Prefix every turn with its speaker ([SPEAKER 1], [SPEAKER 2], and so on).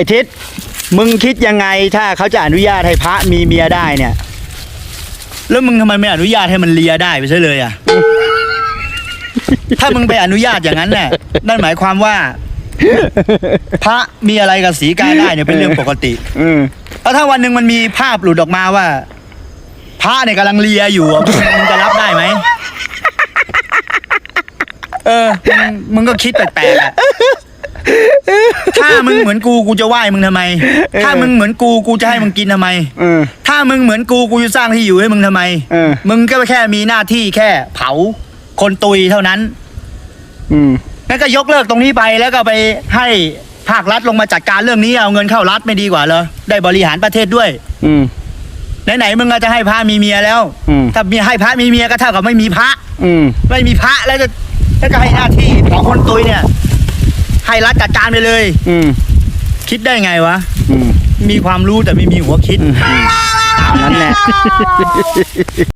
[SPEAKER 1] อ้ทิศมึงคิดยังไงถ้าเขาจะอนุญาตให้พระมีเมียได้เนี่ย
[SPEAKER 2] แล้วมึงทำไมไม่อนุญาตให้มันเลียได้ไปซะเลยอะ ถ้ามึงไปอนุญาตอย่างนั้นเนี่ยนั่นหมายความว่า พระมีอะไรกับสีกาได้เนี่ยเป็นเรื่องปกติ
[SPEAKER 1] อืม
[SPEAKER 2] แล้วถ้าวันหนึ่งมันมีภาพหลุดออกมาว่า พระเนี่ยกำลังเลียอยู่อะมึงมึงจะรับได้ไหมเออมึงมึงก็คิดแปลกๆอะ ถ้ามึงเหมือนกูกูจะไหว้มึงทำไม ถ้ามึงเหมือนกูกูจะให้มึงกินทำไม
[SPEAKER 1] เออ
[SPEAKER 2] ถ้ามึงเหมือนกูกูจะสร้างที่อยู่ให้มึงทำไม
[SPEAKER 1] เออ
[SPEAKER 2] มึงก็แค่มีหน้าที่แค่เผาคนตุยเท่านั้น
[SPEAKER 1] อืม
[SPEAKER 2] งั้นก็ยกเลิกตรงนี้ไปแล้วก็ไปให้ภาครัฐลงมาจัดการเรื่องนี้เอาเงินเข้ารัฐไม่ดีกว่าเหรอได้บริหารประเทศด้วย
[SPEAKER 1] อืม
[SPEAKER 2] ไหนๆมึงก็จะให้พระมีเมียแล้ว
[SPEAKER 1] อืม
[SPEAKER 2] ถ้ามีให้พระมีเมียก็เท่ากับไม่มีพระ
[SPEAKER 1] อืม
[SPEAKER 2] ไม่มีพระแล้วจะแล้วก็ให้หน้าที่ของคนตุยเนี่ย ให้รัฐจัดการไปเลย
[SPEAKER 1] อืม
[SPEAKER 2] คิดได้ไงวะ
[SPEAKER 1] อืม
[SPEAKER 2] มีความรู้แต่ไม่มีหัวคิด
[SPEAKER 1] นั่นแหละ